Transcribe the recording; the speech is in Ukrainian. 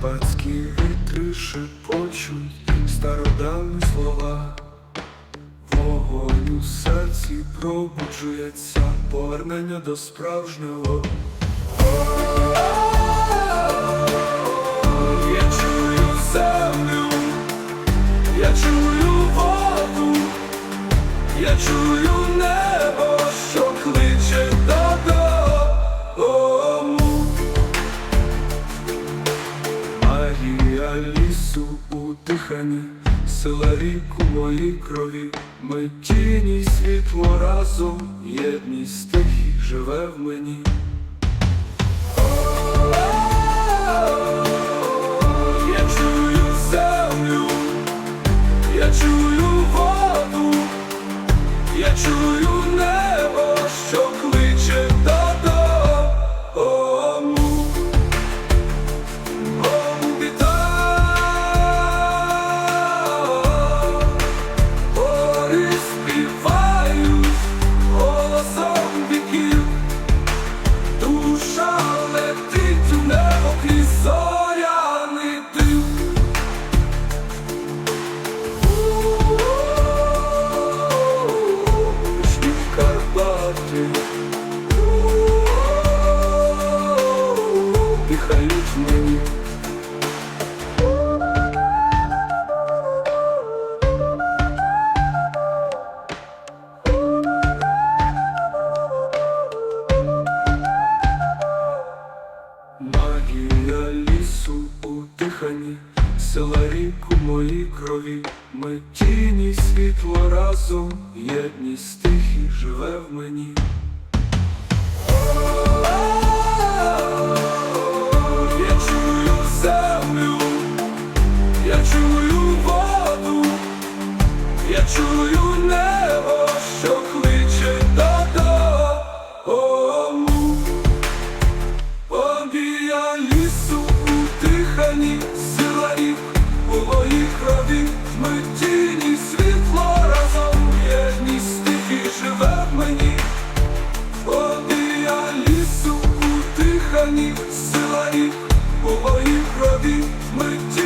Пацькі вітри шепочуть стародавні слова, вогонь у серці пробуджується, повернення до справжнього. Магія лісу у диханні, сила у моїй крові, ми тіні світло разом, єдність стихій живе в мені. Дихають мені. Магія лісу у диханні, рік у моїй крові, ми тіні світло разом, єдність стихій живе в мені. Сила рік у моїй крові, ми тіні світло разом, єдність стихій живе в мені. Обія лісу у диханні, сила рік у моїй крові, ми тіні